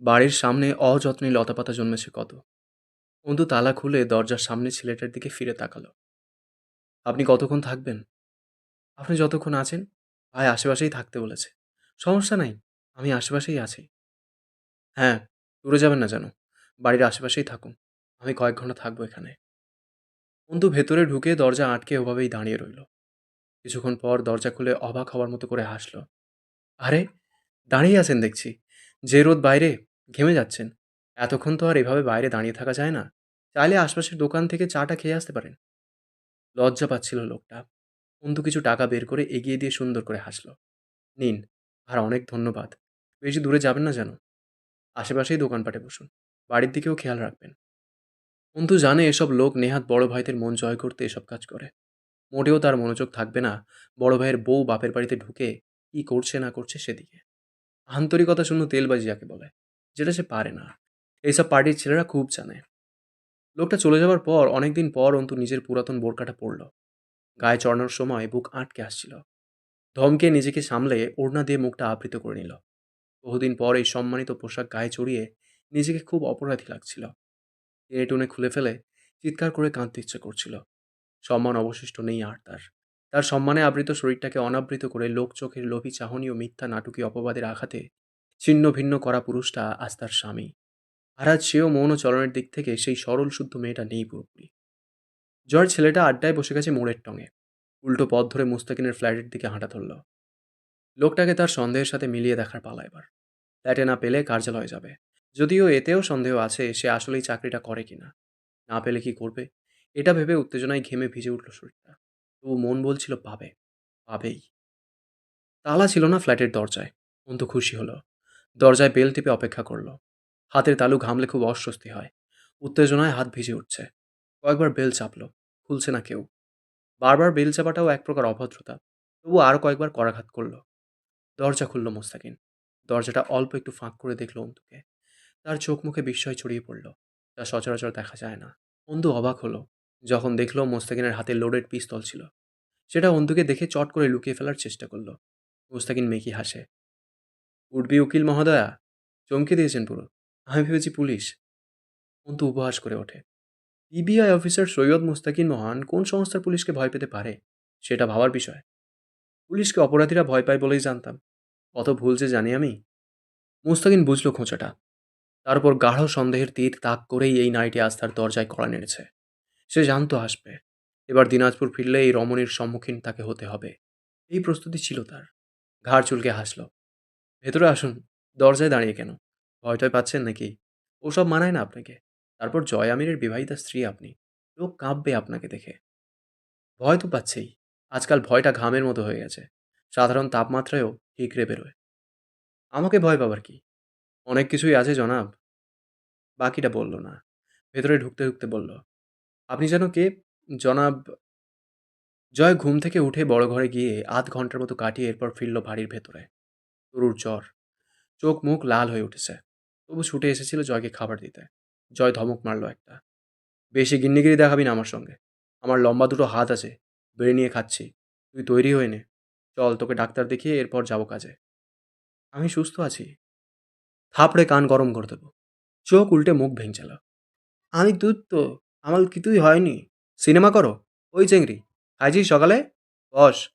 বাড়ির সামনে অযত্নে লতাপাতা জন্মেছে কত। অন্তু তালা খুলে দরজার সামনে ছেলেটার দিকে ফিরে তাকালো। আপনি কতক্ষণ থাকবেন? আপনি যতক্ষণ আছেন? ভাই আশেপাশেই থাকতে বলেছে। সমস্যা নাই, আমি আশেপাশেই আছি। হ্যাঁ দূরে যাবেন না যেন। বাড়ির আশেপাশেই থাকুন, আমি কয়েক ঘণ্টা থাকব এখানে। অন্তু ভেতরে ঢুকে দরজা আটকে ওভাবেই দাঁড়িয়ে রইল। কিছুক্ষণ পর দরজা খুলে অবাক হওয়ার মতো করে হাসলো। আরে, দাঁড়িয়ে আছেন দেখছি। যে রোদ বাইরে ঘেমে যাচ্ছেন। এতক্ষণ তো আর এভাবে বাইরে দাঁড়িয়ে থাকা যায় না। চাইলে আশপাশের দোকান থেকে চাটা খেয়ে আসতে পারেন। লজ্জা পাচ্ছিল লোকটা। অন্তু কিছু টাকা বের করে এগিয়ে দিয়ে সুন্দর করে হাসলো। নিন, আর অনেক ধন্যবাদ। বেশি দূরে যাবেন না যেন। আশেপাশেই দোকানপাটে বসুন। বাড়ির দিকেও খেয়াল রাখবেন। অন্তু জানে এসব লোক নেহাত বড় ভাইদের মন জয় করতে এসব কাজ করে। মোটেও তার মনোযোগ থাকবে না বড় ভাইয়ের বউ বাপের বাড়িতে ঢুকে কি করছে না করছে সেদিকে। আন্তরিকতা শূন্য তেলবাজি যাকে বলে। যেটা সে পারে না। এইসব পার্টির ছেলেরা খুব জানে। লোকটা চলে যাওয়ার পর অনেকদিন পর অন্তু নিজের পুরাতন বোরকাটা পড়ল গায়ে চড়ানোর সময় বুক আটকে আসছিল। ধমকে নিজেকে সামলে ওড়না দিয়ে মুখটা আবৃত করে নিল। বহুদিন পর এই সম্মানিত পোশাক গায়ে চড়িয়ে নিজেকে খুব অপরাধী লাগছিল। টেনে টুনে খুলে ফেলে চিৎকার করে কাঁদতে ইচ্ছে করছিল। সম্মান অবশিষ্ট নেই আর তার। তার সম্মানে আবৃত শরীরটাকে অনাবৃত করে লোক চোখের লোভী চাহনি ও মিথ্যা নাটকীয় অপবাদের আঘাতে ছিন্ন ভিন্ন করা পুরুষটা আজ তার স্বামী। আর আজ সেও মৌন চলনের দিক থেকে সেই সরল শুদ্ধ মেয়েটা নেই পুরোপুরি। জয়ের ছেলেটা আড্ডায় বসে গেছে মোড়ের টঙে। উল্টো পথ ধরে মুস্তাকিনের ফ্ল্যাটের দিকে হাঁটা ধরল। লোকটাকে তার সন্দেহের সাথে মিলিয়ে দেখার পালা এবার। ফ্ল্যাটে না পেলে কার্যালয়ে যাবে। যদিও এতেও সন্দেহ আছে সে আসলেই চাকরিটা করে কিনা। না পেলে কি করবে? এটা ভেবে উত্তেজনায় ঘেমে ভিজে উঠল শরীরটা। তবু মন বলছিল পাবে। পাবেই। তালা ছিল না ফ্ল্যাটের দরজায়। অন্ত খুশি হলো। দরজায় বেল টিপে অপেক্ষা করল। হাতের তালু ঘামলে খুব অস্বস্তি হয়। উত্তেজনায় হাত ভিজে উঠছে। কয়েকবার বেল চাপল। খুলছে না কেউ। বারবার বেল চাপাটাও এক প্রকার অভদ্রতা। তবু আরও কয়েকবার করাঘাত করল। দরজা খুলল মোস্তাকিন। দরজাটা অল্প একটু ফাঁক করে দেখল অন্তুকে। তার চোখ মুখে বিস্ময় ছড়িয়ে পড়ল। তা সচরাচর দেখা যায় না। অন্তু অবাক হলো। যখন দেখল মোস্তাকিনের হাতে লোডেড পিস্তল ছিল। সেটা অন্তুকে দেখে চট করে লুকিয়ে ফেলার চেষ্টা করল। মোস্তাকিন মেকি হাসে। উঠবি উকিল মহোদয়া? চমকে দিয়েছেন পুরো। আমি ভেবেছি পুলিশ। অন্তু উপহাস করে ওঠে। পিবিআই অফিসার সৈয়দ মুস্তাকিন মহান কোন সংস্থার পুলিশকে ভয় পেতে পারে? সেটা ভাবার বিষয়। পুলিশকে অপরাধীরা ভয় পায় বলেই জানতাম। কত ভুল যে জানি আমি। মুস্তাকিন বুঝল খোঁচাটা। তারপর গাঢ় সন্দেহের তীর তাক করেই এই নাইটি আস্থার দরজায় কড়া নেড়েছে। সে জানতো আসবে এবার দিনাজপুর ফিরলে এই রমণীর সম্মুখীন তাকে হতে হবে। এই প্রস্তুতি ছিল তার। ঘাড় চুলকে হাসল। ভেতরে আসুন, দরজায় দাঁড়িয়ে কেন? ভয় টয় পাচ্ছেন নাকি? ওসব মানায় না আপনাকে। তারপর জয় আমিরের বিবাহিতা স্ত্রী আপনি। লোক কাঁপবে আপনাকে দেখে। ভয় তো পাচ্ছেই। আজকাল ভয়টা ঘামের মতো হয়ে গেছে। সাধারণ তাপমাত্রায়ও ঠিকরে বেরোয়। আমাকে ভয় পাবার কি? অনেক কিছুই আছে জনাব। বাকিটা বলল না। ভেতরে ঢুকতে ঢুকতে বলল, আপনি যেন কে? জনাব জয় ঘুম থেকে উঠে বড় ঘরে গিয়ে আধ ঘণ্টার মতো কাটিয়ে এরপর ফিরল বাড়ির ভেতরে। তরুর জ্বর। চোখ মুখ লাল হয়ে উঠেছে। তবু ছুটে এসেছিল জয়কে খাবার দিতে। জয় ধমক মারল একটা। বেশি গিন্নিগিরি দেখাবি না আমার সঙ্গে। আমার লম্বা দুটো হাত আছে। বেড়ে নিয়ে খাচ্ছি। তুই তৈরি হয়ে নে। চল, তোকে ডাক্তার দেখিয়ে এরপর যাব কাজে। আমি সুস্থ আছি। থাপড়ে কান গরম করে দেবো। চোখ উল্টে মুখ ভেঙচাল আমি দুধ তো। আমার কিছুই হয়নি। সিনেমা করো। ওই চেংড়ি। খাইছিস সকালে? বস।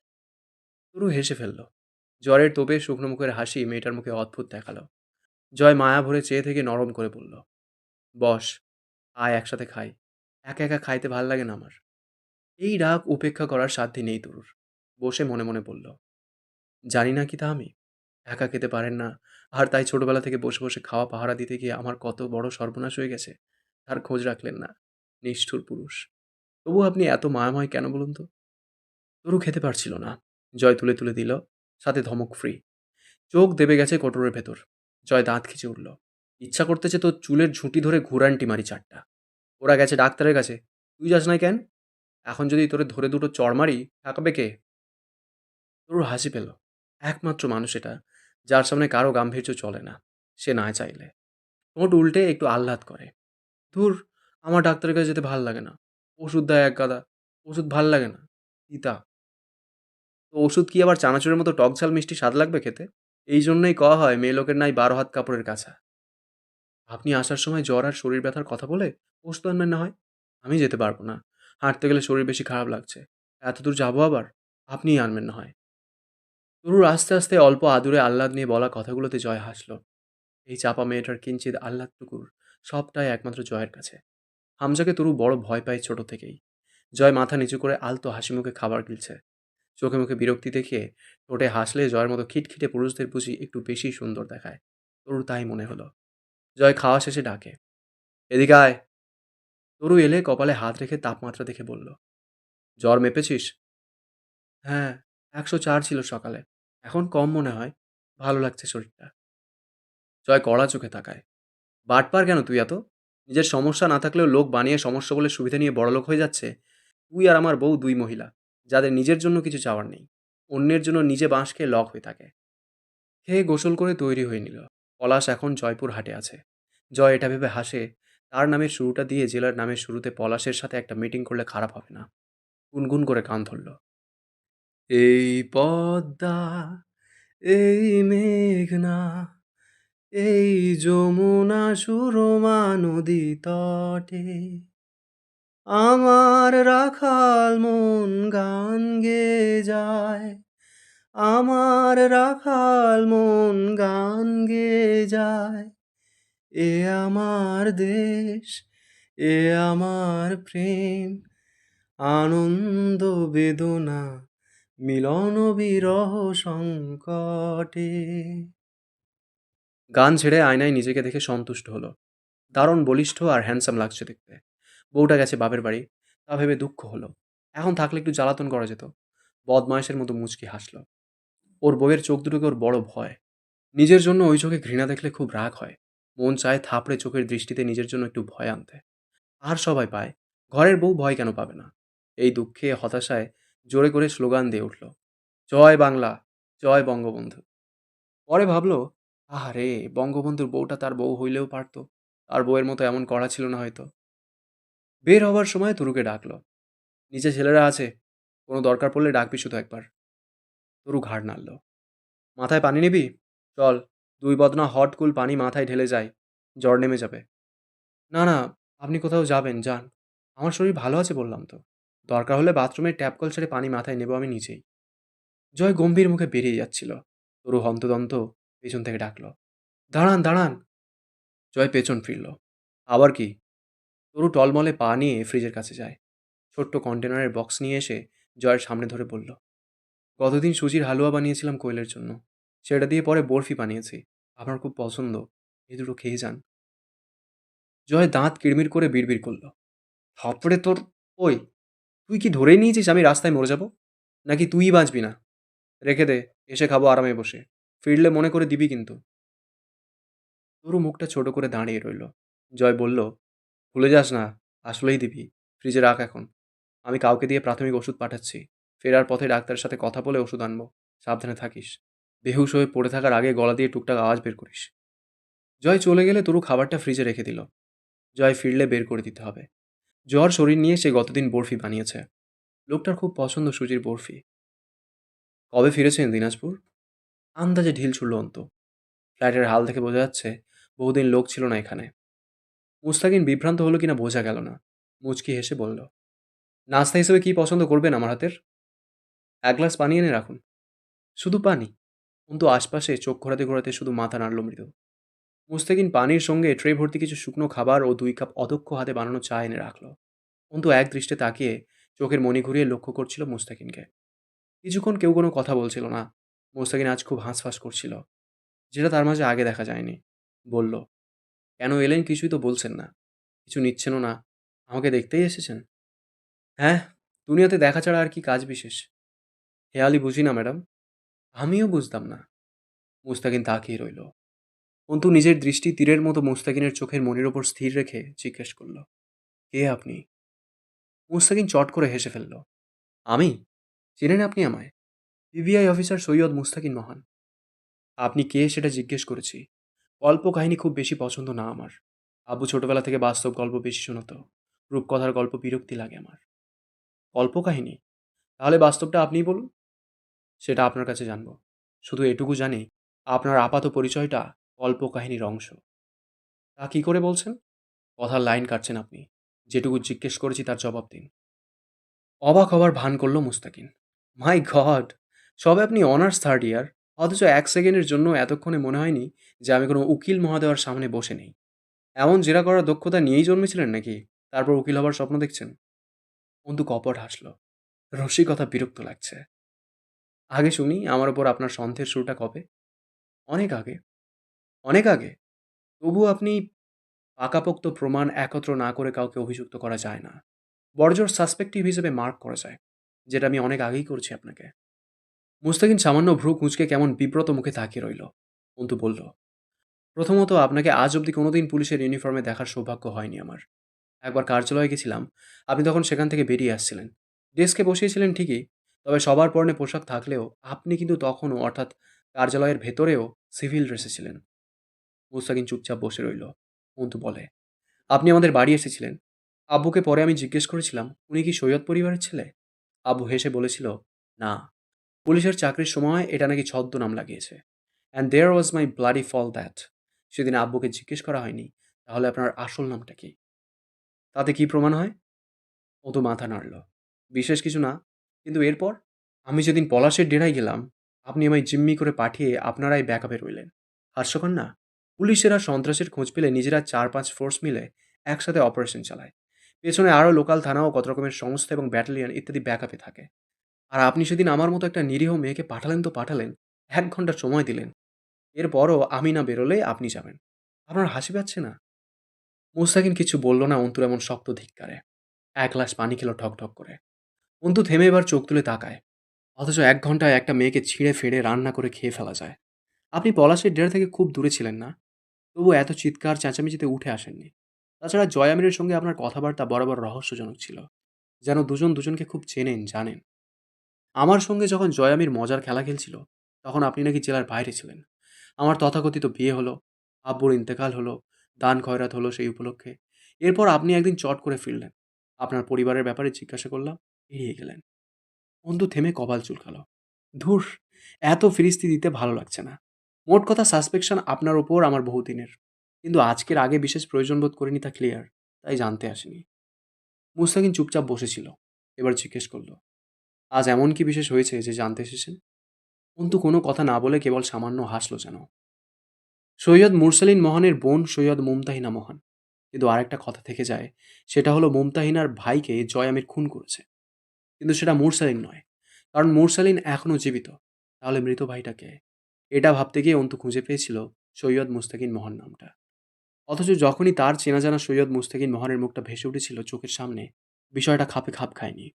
তরু হেসে ফেলল। জ্বরের তোপে শুকনো মুখের হাসি মেয়েটার মুখে অদ্ভুত দেখাল। জয় মায়া ভরে চেয়ে থেকে নরম করে বলল, বস, আয় একসাথে খাই। একা একা খাইতে ভালো লাগে না আমার। এই রাগ উপেক্ষা করার সাধ্যি নেই তরুর বসে মনে মনে বলল, জানি না কি তা আমি। একা খেতে পারেন না। আর তাই ছোটবেলা থেকে বসে বসে খাওয়া পাহারা দিতে গিয়ে আমার কত বড় সর্বনাশ হয়ে গেছে। তার খোঁজ রাখলেন না, নিষ্ঠুর পুরুষ। তবু আপনি এত মায়াময় কেন বলুন তো? তরু খেতে পারছিল না। জয় তুলে তুলে দিল। সাথে ধমক ফ্রি চোখ দেবে গেছে কোটরের ভেতর। জয় দাঁত খিচে উঠল। ইচ্ছা করতেছে তো চুলের ঝুঁটি ধরে ঘুরানটি মারি চারটা। ওরা গেছে ডাক্তারের কাছে। তুই যাস নাই কেন? এখন যদি তোরে ধরে দুটো চড় মারি, ঠাকাবে কে? তোর হাসি পেল। একমাত্র মানুষ এটা, যার সামনে কারও গাম্ভীর্য চলে না। সে না চাইলে। ঠোঁট উল্টে একটু আহ্লাদ করে। ধুর, আমার ডাক্তারের কাছে যেতে ভালো লাগে না। ওষুধ দেয় এক গাদা। ওষুধ ভালো লাগে না। তিতা তো ওষুধ কি আবার চানাচুরের মতো টক ঝাল মিষ্টি স্বাদ লাগবে খেতে? এই জন্যই কওয়া হয়, মেয়ে লোকের নাই বারো হাত কাপড়ের কাছা আপনি আসার সময় জ্বর আর শরীর ব্যথার কথা বলে ওষুধ আনবেন না হয়? আমি যেতে পারব না। হাঁটতে গেলে শরীর বেশি খারাপ লাগছে। এত দূর যাব আবার? আপনিই আনবেন না হয়। তরুর আস্তে আস্তে অল্প আদুরে আহ্লাদ নিয়ে বলা কথাগুলোতে জয় হাসল। এই চাপা মেয়েটার কিঞ্চিত আহ্লাদটুকুর সবটাই একমাত্র জয়ের কাছে। হামজাকে তরু বড় ভয় পায় ছোট থেকেই। জয় মাথা নিচু করে আলতো হাসি মুখে খাবার গিলছে। চোখে মুখে বিরক্তি দেখে ঠোঁটে হাসলে জয়ের মতো খিটখিটে পুরুষদের বুঝি একটু বেশি সুন্দর দেখায়। তরুর তাই মনে হলো। জয় খাওয়া শেষে ডাকে। এদিকে আয়। তরু এলে কপালে হাত রেখে তাপমাত্রা দেখে বলল, জ্বর মেপেছিস? হ্যাঁ একশো চার ছিল সকালে। এখন কম মনে হয়। ভালো লাগছে শরীরটা। জয় কড়া চোখে তাকায়। বাটপার কেন তুই এত? নিজের সমস্যা না থাকলেও লোক বানিয়ে সমস্যা বলে সুবিধা নিয়ে বড়লোক হয়ে যাচ্ছে। তুই আর আমার বউ দুই মহিলা। যাদের নিজের জন্য কিছু চাওয়ার নেই, অন্যের জন্য নিজে বাঁশ খেয়ে লক হয়ে থাকে। খেয়ে গোসল করে তৈরি হয়ে নিল। পলাশ এখন জয়পুর হাটে আছে। জয় এটা ভেবে হাসে, তার নামের শুরুটা দিয়ে জেলার নামের শুরুতে পলাশের সাথে একটা মিটিং করলে খারাপ হবে না। গুনগুন করে কান ধরল। এই পদ্মা, এই মেঘনা, এই যমুনা সুরমা নদী তটে আমার রাখাল মন গান গে যায়। আমার রাখাল মন গান গে যায়। এ আমার দেশ, এ আমার প্রেম, আনন্দ বেদনা, মিলন বিরহ সংকটে। গান ছেড়ে আয়নায় নিজেকে দেখে সন্তুষ্ট হলো। দারুণ বলিষ্ঠ আর হ্যান্ডসাম লাগছে দেখতে। বউটা গেছে বাপের বাড়ি, তা ভেবে দুঃখ হলো। এখন থাকলে একটু জ্বালাতন করা যেত। বদমায়েশের মতো মুচকি হাসলো। ওর বউয়ের চোখ দুটোকে ওর বড় ভয়। নিজের জন্য ওই চোখে ঘৃণা দেখলে খুব রাগ হয়। মন চায় থাপড়ে চোখের দৃষ্টিতে নিজের জন্য একটু ভয় আনতে। আর সবাই পায়। ঘরের বউ ভয় কেন পাবে না? এই দুঃখে, হতাশায় জোরে করে স্লোগান দিয়ে উঠল, জয় বাংলা, জয় বঙ্গবন্ধু। পরে ভাবলো, আহারে, বঙ্গবন্ধুর বউটা তার বউ হইলেও পারতো। তার বউয়ের মতো এমন করা ছিল না হয়তো। বের হবার সময় তরুকে ডাকলো। নিচে ছেলেরা আছে, কোনো দরকার পড়লে ডাকবি শুধু একবার। তরু ঘাড় নাড়ল। মাথায় পানি নিবি? চল, দুই বদনা হট কুল পানি মাথায় ঢেলে যায় জ্বর নেমে যাবে। না না, আপনি কোথাও যাবেন, যান। আমার শরীর ভালো আছে বললাম তো। দরকার হলে বাথরুমের ট্যাপ কল ছেড়ে পানি মাথায় নেব আমি নিজেই। জয় গম্ভীর মুখে বেরিয়ে যাচ্ছিল। তরু হন্তদন্ত পেছন থেকে ডাকল। দাঁড়ান দাঁড়ান! জয় পেছন ফিরল। আবার কি? তরু টলমলে পা নিয়ে ফ্রিজের কাছে যায়। ছোট্ট কন্টেনারের বক্স নিয়ে এসে জয়ের সামনে ধরে বলল, গতদিন সুজির হালুয়া বানিয়েছিলাম কোয়েলের জন্য। সেটা দিয়ে পরে বরফি বানিয়েছি। আপনার খুব পছন্দ। এ দুটো খেয়ে যান। জয় দাঁত কিড়মির করে বিড়বিড় করল, থাপড়ে তোর ওই, তুই কি ধরেই নিয়েছিস আমি রাস্তায় মরে যাব? নাকি তুই বাঁচবি না? রেখে দে, এসে খাব আরামে বসে। ফিরলে মনে করে দিবি কিন্তু। তরু মুখটা ছোট করে দাঁড়িয়ে রইল। জয় বলল ভুলে যাস না, আসলেই দিবি। ফ্রিজে রাখ এখন। আমি কাউকে দিয়ে প্রাথমিক ওষুধ পাঠাচ্ছি। ফেরার পথে ডাক্তারের সাথে কথা বলে ওষুধ আনব। সাবধানে থাকিস। বেহুশ হয়ে পড়ে থাকার আগে গলা দিয়ে টুকটাক আওয়াজ বের করিস। জয় চলে গেলে তরু খাবারটা ফ্রিজে রেখে দিল। জয় ফিরলে বের করে দিতে হবে। জ্বর শরীর নিয়ে সে গতদিন বরফি বানিয়েছে। লোকটার খুব পছন্দ সুজির বরফি। কবে ফিরেছেন দিনাজপুর? আন্দাজে ঢিল ছুড়ল অন্ত। ফ্ল্যাটের হাল থেকে বোঝা যাচ্ছে বহুদিন লোক ছিল না এখানে। মুস্তাকিন বিভ্রান্ত হলো কিনা বোঝা গেল না। মুচকি হেসে বলল, নাস্তা হিসেবে কি পছন্দ করবেন আমার হাতের? এক গ্লাস পানি এনে রাখুন। শুধু পানি? অন্তু, আশপাশে চোখ ঘোরাতে ঘোরাতে শুধু মাথা নাড়ল মৃদু। মুস্তাকিন পানির সঙ্গে ট্রে ভর্তি কিছু শুকনো খাবার ও দুই কাপ অদক্ষ হাতে বানানো চা এনে রাখল। অন্তু এক দৃষ্টে তাকিয়ে চোখের মনি ঘুরিয়ে লক্ষ্য করছিল মুস্তাকিনকে কিছুক্ষণ কেউ কোনো কথা বলছিল না। মুস্তাকিন আজ খুব হাঁসফাঁস করছিল, যেটা তার মাঝে আগে দেখা যায়নি। বলল কেন এলেন কিছুই তো বলছেন না। কিছু নিচ্ছেনও না। আমাকে দেখতেই এসেছেন। হ্যাঁ দুনিয়াতে দেখা ছাড়া আর কি কাজ বিশেষ? হেয়ালি বুঝি না, ম্যাডাম। আমিও বুঝতাম না। মুস্তাকিন তাকিয়ে রইল। অন্তু নিজের দৃষ্টি তীরের মতো মুস্তাকিনের চোখের মনির ওপর স্থির রেখে জিজ্ঞেস করল, কে আপনি? মুস্তাকিন চট করে হেসে ফেলল, আমি? চেনেন আপনি আমায়? পিবিআই অফিসার সৈয়দ মুস্তাকিন মহান। আপনি কে সেটা জিজ্ঞেস করেছি? গল্প কাহিনী খুব বেশি পছন্দ না আমার। আব্বু ছোটবেলা থেকে বাস্তব গল্প বেশি শোনাতো। রূপকথার গল্প বিরক্তি লাগে আমার। গল্প কাহিনী? তাহলে বাস্তবটা আপনিই বলুন। সেটা আপনার কাছে জানব। শুধু এটুকু জানি, আপনার আপাত পরিচয়টা গল্প কাহিনীর অংশ। তা কি করে বলছেন? কথার লাইন কাটছেন আপনি। যেটুকু জিজ্ঞেস করেছি তার জবাব দিন। অবাক হবার ভান করল মুস্তাকিন। মাই গড! সবে আপনি অনার্স থার্ড ইয়ার। অথচ এক সেকেন্ডের জন্য এতক্ষণে মনে হয়নি যে আমি কোনো উকিল মহাদেওয়ার সামনে বসে নেই। এমন জেরা করার দক্ষতা নিয়েই জন্মেছিলেন নাকি? তারপর উকিল হবার স্বপ্ন দেখছেন? অন্তু কপট হাসলো। রসিকতা বিরক্ত লাগছে। আগে শুনি, আমার ওপর আপনার সন্দেহের শুরুটা কবে? অনেক আগে। অনেক আগে? তবু আপনি পাকাপোক্ত প্রমাণ একত্র না করে কাউকে অভিযুক্ত করা যায় না। বড়জোর সাসপেক্টিভ হিসেবে মার্ক করা যায়, যেটা আমি অনেক আগেই করছি আপনাকে। মুস্তাকিন সামান্য ভ্রু কুঁচকে কেমন বিব্রত মুখে তাকিয়ে রইল। অন্তু বলল, প্রথমত আপনাকে আজ অবধি কোনোদিন পুলিশের ইউনিফর্মে দেখার সৌভাগ্য হয়নি আমার। একবার কার্যালয়ে গেছিলাম, আপনি তখন সেখান থেকে বেরিয়ে আসছিলেন। ডেস্কে বসিয়েছিলেন ঠিকই, তবে সবার পরনে পোশাক থাকলেও আপনি কিন্তু তখনও, অর্থাৎ কার্যালয়ের ভেতরেও, সিভিল ড্রেসে ছিলেন। মুস্তাকিন চুপচাপ বসে রইল। অন্তু বলে, আপনি আমাদের বাড়ি এসেছিলেন। আব্বুকে পরে আমি জিজ্ঞেস করেছিলাম, উনি কি সৈয়দ পরিবারের ছেলে? আব্বু হেসে বলেছিল, না। পুলিশের চাকরির সময় এটা নাকি ছদ্মনাম লাগিয়েছে। And there was my bloody fall that সেদিন আব্বুকে জিজ্ঞেস করা হয়নি, তাহলে আপনার আসল নামটা কি? তাতে কি প্রমাণ হয়? ও তো মাথা নাড়ল। বিশেষ কিছু না, কিন্তু এরপর আমি যেদিন পলাশের ডেরায় গেলাম, আপনি আমায় জিম্মি করে পাঠিয়ে আপনারাই ব্যাকআপে রইলেন। হাস্যকর না? পুলিশেরা সন্ত্রাসের খোঁজ পেলে নিজেরা চার পাঁচ ফোর্স মিলে একসাথে অপারেশন চালায়। পেছনে আরও লোকাল থানা ও কত রকমের সংস্থা এবং ব্যাটালিয়ন ইত্যাদি ব্যাকআপে থাকে। আর আপনি সেদিন আমার মতো একটা নিরীহ মেয়েকে পাঠালেন তো পাঠালেন, এক ঘণ্টা সময় দিলেন। এরপরও আমি না বেরোলে আপনি যাবেন। আপনার হাসি পাচ্ছে না? মুস্তাকিন কিছু বলল না, অন্তুর এমন শক্ত ধিক্কারে। এক গ্লাস পানি খেলো ঠক ঠক করে। অন্তু থেমে এবার চোখ তুলে তাকায়। অথচ এক ঘন্টায় একটা মেয়েকে ছিঁড়ে ফেড়ে রান্না করে খেয়ে ফেলা যায়। আপনি পলাশের ডেরা থেকে খুব দূরে ছিলেন না? তবু এত চিৎকার চেঁচামেচিতে উঠে আসেননি। তাছাড়া জয়ামিরের সঙ্গে আপনার কথাবার্তা বরাবর রহস্যজনক ছিল। যেন দুজন দুজনকে খুব চেনেন, জানেন। আমার সঙ্গে যখন জয়ামির মজার খেলা খেলছিল, তখন আপনি নাকি জেলার বাইরে ছিলেন। আমার তথাকথিত বিয়ে হলো, আব্বুর ইন্তেকাল হলো, দান খয়রাত হলো সেই উপলক্ষে। এরপর আপনি একদিন চট করে ফিরলেন। আপনার পরিবারের ব্যাপারে জিজ্ঞাসা করলাম, এড়িয়ে গেলেন। অন্তু থেমে কপাল চুলকালো। ধুর, এত ফিরিস্তি দিতে ভালো লাগছে না। মোট কথা সাসপেকশন আপনার ওপর, আমার বহুদিনের। কিন্তু আজকের আগে বিশেষ প্রয়োজন বোধ করিনি তা ক্লিয়ার, তাই জানতে আসেনি। মুস্তাকিন চুপচাপ বসেছিল, এবার জিজ্ঞেস করল আজ এমন কি বিশেষ হয়েছে যে জানতে এসেছেন? অন্তু কোনো কথা না বলে কেবল সামান্য হাসলো যেন। সৈয়দ মুরসালিন মহানের বোন সৈয়দ মুমতাহিনা মহান। কিন্তু আরেকটা কথা থেকে যায়, সেটা হলো মুমতাহিনার ভাইকে জয় আমির খুন করেছে। কিন্তু সেটা মুরসালিন নয়। কারণ মুরসালিন এখনও জীবিত। তাহলে মৃত ভাইটাকে এটা ভাবতে গিয়ে অন্তু খুঁজে পেয়েছিল সৈয়দ মুস্তাকিন মহান নামটা। অথচ যখনই তার চেনা জানা সৈয়দ মুস্তাকিন মহানের মুখটা ভেসে উঠেছিল চোখের সামনে, বিষয়টা খাপে খাপ খায়নি।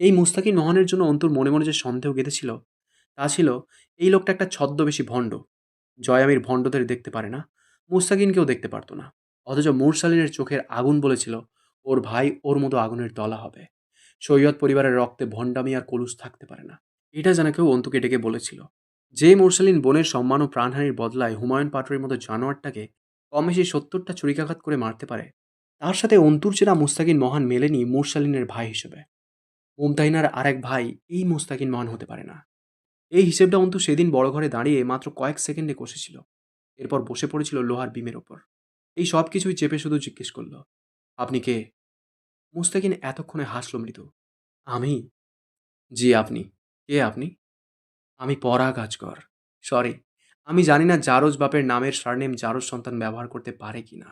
এই মুস্তাকিন মোহনের জন্য অন্তুর মনে মনে যে সন্দেহ গেঁথেছিল, তা ছিল, এই লোকটা একটা ছদ্মবেশী ভণ্ড। জয়ামির ভণ্ডদের দেখতে পারে না মুস্তাকিনকেও দেখতে পারতো না। অথচ মুরসালিনের চোখের আগুন বলেছিল, ওর ভাই ওর মতো আগুনের দলা হবে। সৈয়দ পরিবারের রক্তে ভণ্ডামি আর কলুষ থাকতে পারে না। এটা যেন কেউ অন্তুকে ডেকে বলেছিল। যে মুরসালিন বোনের সম্মান ও প্রাণহানির বদলায় হুমায়ুন পাটোয়ারির মতো জানোয়ারটাকে কম বেশি সত্তরটা ছুরিকাঘাত করে মারতে পারে, তার সাথে অন্তুর চেনা মুস্তাকিন মহান মেলেনি মুরসালিনের ভাই হিসেবে। মুমতাহিনার আরেক ভাই এই মুস্তাকিন মহান হতে পারে না। এই হিসেবটা অন্তু সেদিন বড় ঘরে দাঁড়িয়ে মাত্র কয়েক সেকেন্ডে কষেছিল। এরপর বসে পড়েছিল লোহার বিমের ওপর। এই সব কিছুই চেপে শুধু জিজ্ঞেস করল, আপনি কে? মুস্তাকিন এতক্ষণে হাসল মৃদু, আমি? জি, আপনি। কে আপনি? আমি পরাগ আজগর সরি, আমি জানি না জারজ বাপের নামের সারনেম জারজ সন্তান ব্যবহার করতে পারে কি না।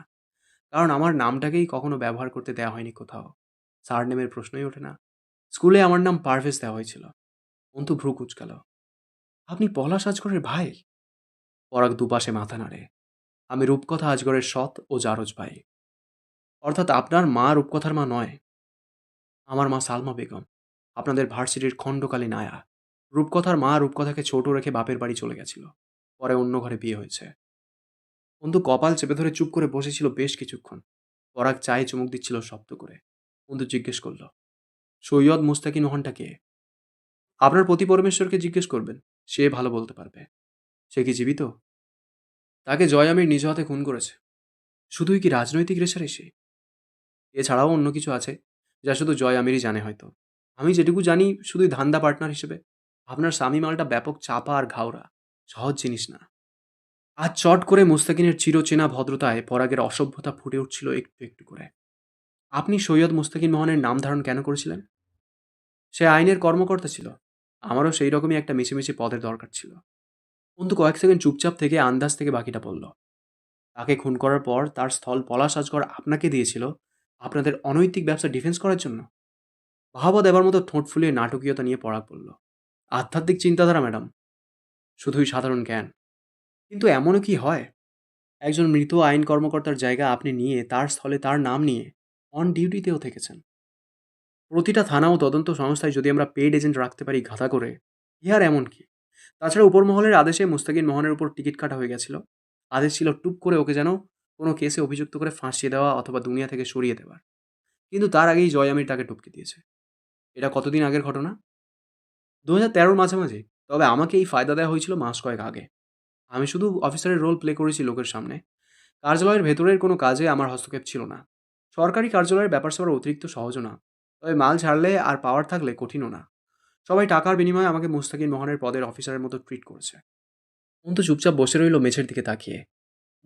কারণ আমার নামটাকেই কখনো ব্যবহার করতে দেওয়া হয়নি কোথাও। সারনেমের প্রশ্নই ওঠে না। স্কুলে আমার নাম পারভেজ দেওয়া হয়েছিল। অন্তু ভ্রু কুচকাল। আপনি পলাশ আজগরের ভাই? পরাগ দুপাশে মাথা নাড়ে। আমি রূপকথা আজগরের সৎ ও জারজ ভাই। অর্থাৎ আপনার মা রূপকথার মা নয়। আমার মা সালমা বেগম। আপনাদের ভার্সিটির খণ্ডকালী নায়া। রূপকথার মা রূপকথাকে ছোট রেখে বাপের বাড়ি চলে গেছিল। পরে অন্য ঘরে বিয়ে হয়েছে। বন্ধু কপাল চেপে ধরে চুপ করে বসেছিল বেশ কিছুক্ষণ। পরাগ চায়ে চুমুক দিচ্ছিল শব্দ করে। বন্ধু জিজ্ঞেস করল সৈয়দ মুস্তাকিন মোহনটা কে আপনার প্রতি পরমেশ্বরকে জিজ্ঞেস করবেন, সে ভালো বলতে পারবে। সে কি জীবিত? তাকে জয় আমির নিজ হাতে খুন করেছে। শুধুই কি রাজনৈতিক রেশারেশি এছাড়াও অন্য কিছু আছে, যা শুধু জয় আমিরই জানে হয়তো। আমি যেটুকু জানি, শুধুই ধান্দা পার্টনার হিসেবে। আপনার স্বামী মালটা ব্যাপক চাপা আর ঘাওড়া। সহজ জিনিস না। আজ চট করে মুস্তাকিনের চিরচেনা ভদ্রতায় পরাগের অসভ্যতা ফুটে উঠছিল একটু একটু করে। আপনি সৈয়দ মুস্তাকিন মোহনের নাম ধারণ কেন করেছিলেন? সে আইনের কর্মকর্তা ছিল। আমারও সেই রকমই একটা মিছিমিছি পদের দরকার ছিল। কিন্তু কয়েক সেকেন্ড চুপচাপ থেকে আন্দাজ থেকে বাকিটা বলল। তাকে খুন করার পর তার স্থল পলাশ আজগর আপনাকে দিয়েছিল আপনাদের অনৈতিক ব্যবসা ডিফেন্স করার জন্য? ভাবা দেবার মতো ঠোঁট ফুলিয়ে নাটকীয়তা নিয়ে পড়া বলল। আধ্যাত্মিক চিন্তাধারা, ম্যাডাম। শুধুই সাধারণ জ্ঞান। কিন্তু এমনও কি হয়? একজন মৃত আইন কর্মকর্তার জায়গা আপনি নিয়ে, তার স্থলে তার নাম নিয়ে অন ডিউটিতেও থেকেছেন। প্রতিটা থানা ও তদন্ত সংস্থায় যদি আমরা পেড এজেন্ট রাখতে পারি ঘাতা করে ইহার এমন কি? তাছাড়া উপর মহলের আদেশে মুস্তাকিন মোহনের উপর টিকিট কাটা হয়ে গেছিল। আদেশ ছিল টুপ করে ওকে যেন কোনো কেসে অভিযুক্ত করে ফাঁসিয়ে দেওয়া অথবা দুনিয়া থেকে সরিয়ে দেওয়ার। কিন্তু তার আগেই জয় আমির তাকে টুপকে দিয়েছে। এটা কতদিন আগের ঘটনা? দু হাজার তেরোর মাঝামাঝি। তবে আমাকে এই ফায়দা দেওয়া হয়েছিল মাস কয়েক আগে। আমি শুধু অফিসারের রোল প্লে করেছি লোকের সামনে। কার্যালয়ের ভেতরের কোনো কাজে আমার হস্তক্ষেপ ছিল না। সরকারি কার্যালয়ের ব্যাপার স্যাপার অতিরিক্ত সহজও না। তবে মাল ছাড়লে আর পাওয়ার থাকলে কঠিনও না। সবাই টাকার বিনিময়ে আমাকে মুস্তাকিন মোহনের পদের অফিসারের মতো ট্রিট করেছে। অন্তু চুপচাপ বসে রইল মেঝের দিকে তাকিয়ে।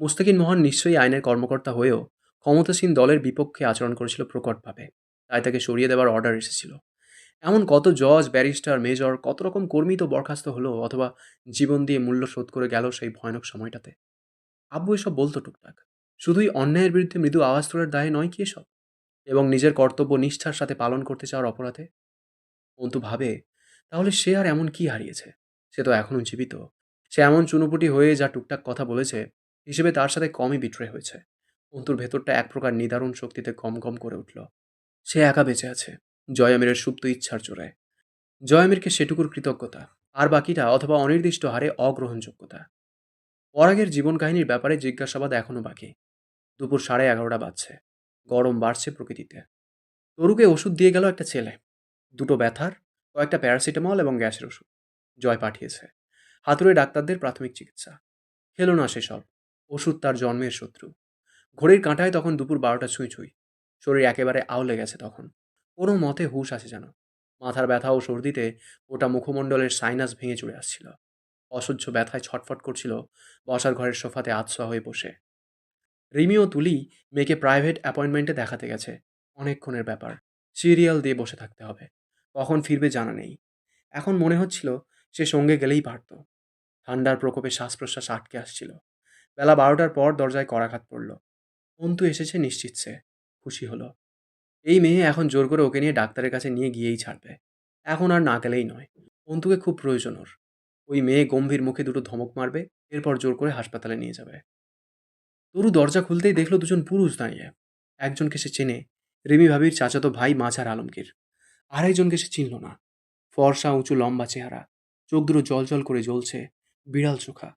মুস্তাকিন মোহন নিশ্চয়ই আইনের কর্মকর্তা হয়েও ক্ষমতাসীন দলের বিপক্ষে আচরণ করেছিল প্রকটভাবে। তাই তাকে সরিয়ে দেওয়ার অর্ডার এসেছিল। এমন কত জজ, ব্যারিস্টার, মেজর, কত রকম কর্মী তো বরখাস্ত হলো অথবা জীবন দিয়ে মূল্য শোধ করে গেল সেই ভয়ানক সময়টাতে। আব্বু এসব বলতো টুকটাক। শুধুই অন্যায়ের বিরুদ্ধে মৃদু আওয়াজ তোলার দায়ে নয় কি এসব? এবং নিজের কর্তব্য নিষ্ঠার সাথে পালন করতে চাওয়ার অপরাধে? অন্তু ভাবে, তাহলে সে আর এমন কি হারিয়েছে? সে তো এখনও জীবিত। সে এমন চুনোপুটি হয়ে যা টুকটাক কথা বলেছে, হিসেবে তার সাথে কমই বিট্রে হয়েছে। অন্তুর ভেতরটা এক প্রকার নিদারুণ শক্তিতে কম কম করে উঠল। সে একা বেঁচে আছে জয়ামিরের সুপ্ত ইচ্ছার জোড়ায় জয়ামিরকে সেটুকুর কৃতজ্ঞতা, আর বাকিটা অথবা অনির্দিষ্ট হারে অগ্রহণযোগ্যতা। পরাগের জীবন কাহিনীর ব্যাপারে জিজ্ঞাসাবাদ এখনও বাকি। দুপুর সাড়ে এগারোটা বাজছে। গরম বাড়ছে প্রকৃতিতে। তরুকে ওষুধ দিয়ে গেল একটা ছেলে। দুটো ব্যথার, কয়েকটা প্যারাসিটামল এবং গ্যাসের ওষুধ। জয় পাঠিয়েছে। হাতুড়ে ডাক্তারদের প্রাথমিক চিকিৎসা। খেলো না সেসব। ওষুধ তার জন্মের শত্রু। ঘড়ির কাঁটায় তখন দুপুর বারোটা ছুঁই ছুঁই। শরীর একেবারে আউলে গেছে তখন। কোনো মতে হুশ আসে যেন। মাথার ব্যথা ও সর্দিতে ওটা মুখমণ্ডলের সাইনাস ভেঙে চলে আসছিল। অসহ্য ব্যথায় ছটফট করছিল বসার ঘরের সোফাতে আতসোয়া হয়ে বসে। রিমি ও তুলি মেয়েকে প্রাইভেট অ্যাপয়েন্টমেন্টে দেখাতে গেছে। অনেকক্ষণের ব্যাপার। সিরিয়াল দিয়ে বসে থাকতে হবে। কখন ফিরবে জানা নেই। এখন মনে হচ্ছিল সে সঙ্গে গেলেই পারত ঠান্ডার প্রকোপে শ্বাস প্রশ্বাস আটকে আসছিল। বেলা বারোটার পর দরজায় করাঘাত পড়ল। অন্তু এসেছে নিশ্চিত সে। খুশি হলো। এই মেয়ে এখন জোর করে ওকে নিয়ে ডাক্তারের কাছে নিয়ে গিয়েই ছাড়বে। এখন আর না গেলেই নয়। অন্তুকে খুব প্রয়োজন ওর। ওই মেয়ে গম্ভীর মুখে দুটো ধমক মারবে, এরপর জোর করে হাসপাতালে নিয়ে যাবে। তরু দরজা খুলতেই দেখল দুজন পুরুষ দাঁড়িয়ে। একজনকে সে চেনে। রিমি ভাবির চাচাতো ভাই মাঝার আলমগীর। আরেকজনকে সে চিনল না। ফর্সা, উঁচু, লম্বা চেহারা। চোখ দুটো জল জল করে জ্বলছে। বিড়াল চোখা।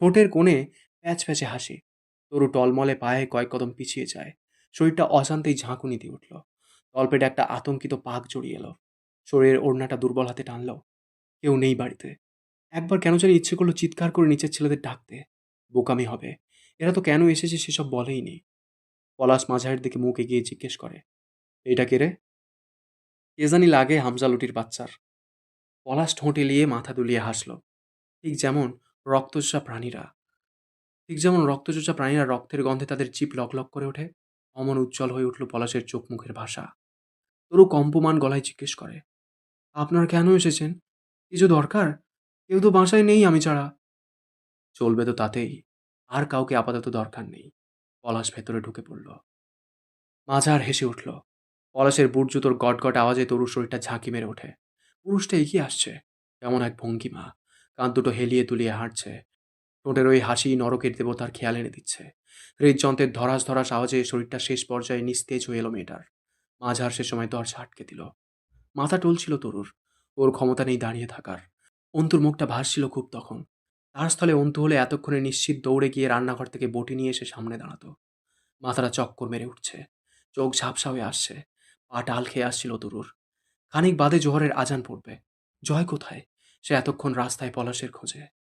ঠোঁটের কোণে প্যাচ প্যাচে হাসি। তরু টলমলে পায়ে কয়েক কদম পিছিয়ে যায়। শরীরটা অশান্তেই ঝাঁকুনি দিয়ে উঠল। তলপেটে একটা আতঙ্কিত পাক জড়িয়ে এলো। শরীরের ওড়নাটা দুর্বল হাতে টানল। কেউ নেই বাড়িতে। একবার কেন জানি ইচ্ছে করল চিৎকার করে নিচের ছেলেদের ডাকতে। বোকামি হবে। এরা তো কেন এসেছে সেসব বলেই নেই। পলাশ মাঝারের দিকে মুখ এগিয়ে জিজ্ঞেস করে এটা কে রে? কে জানি লাগে, হামজা লুটির বাচ্চার। পলাশ ঠোঁট এলিয়ে মাথা দুলিয়ে হাসল, ঠিক যেমন রক্তচোষা প্রাণীরা। ঠিক যেমন রক্তচোষা প্রাণীরা রক্তের গন্ধে তাদের চিপ লক লক করে ওঠে, অমন উজ্জ্বল হয়ে উঠল পলাশের চোখ মুখের ভাষা। তরু কম্পমান গলায় জিজ্ঞেস করে, আপনার কেন এসেছেন? কিছু দরকার? কেউ তো বাসায় নেই আমি ছাড়া। চলবে তো তাতেই। আর কাউকে আপাতত দরকার নেই। পলাশ ভেতরে ঢুকে পড়ল। মাঝার হেসে উঠল। পলাশের বুট জুতোর গট গট আওয়াজে তরুর শরীরটা ঝাঁকি মেরে ওঠে। পুরুষটা এগিয়ে আসছে। কেমন এক ভঙ্গিমা কান দুটো হেলিয়ে তুলিয়ে হাঁটছে। ঠোঁটের ওই হাসি নরকের দেবতার খেয়াল এনে দিচ্ছে। হৃদযন্ত্রের ধরাস ধরাস আওয়াজে শরীরটা শেষ পর্যায়ে নিস্তেজ হয়ে এলো মেয়েটার। মাঝার সে সময় দরজা আটকে দিল। মাথা টলছিল তরুর। ওর ক্ষমতা নেই দাঁড়িয়ে থাকার। অন্তুর মুখটা ভাসছিল খুব তখন। তার স্থলে অন্তু হলে এতক্ষণে নিশ্চিত দৌড়ে গিয়ে রান্নাঘর থেকে বটি নিয়ে এসে সামনে দাঁড়াতো। মাথাটা চক্কর মেরে উঠছে। চোখ ঝাপসা হয়ে আসছে। পা টাল খেয়ে আসছিল তরুর। খানিক বাদে জোহরের আজান পড়বে। জয় কোথায়? সে এতক্ষণ রাস্তায় পলাশের খোঁজে।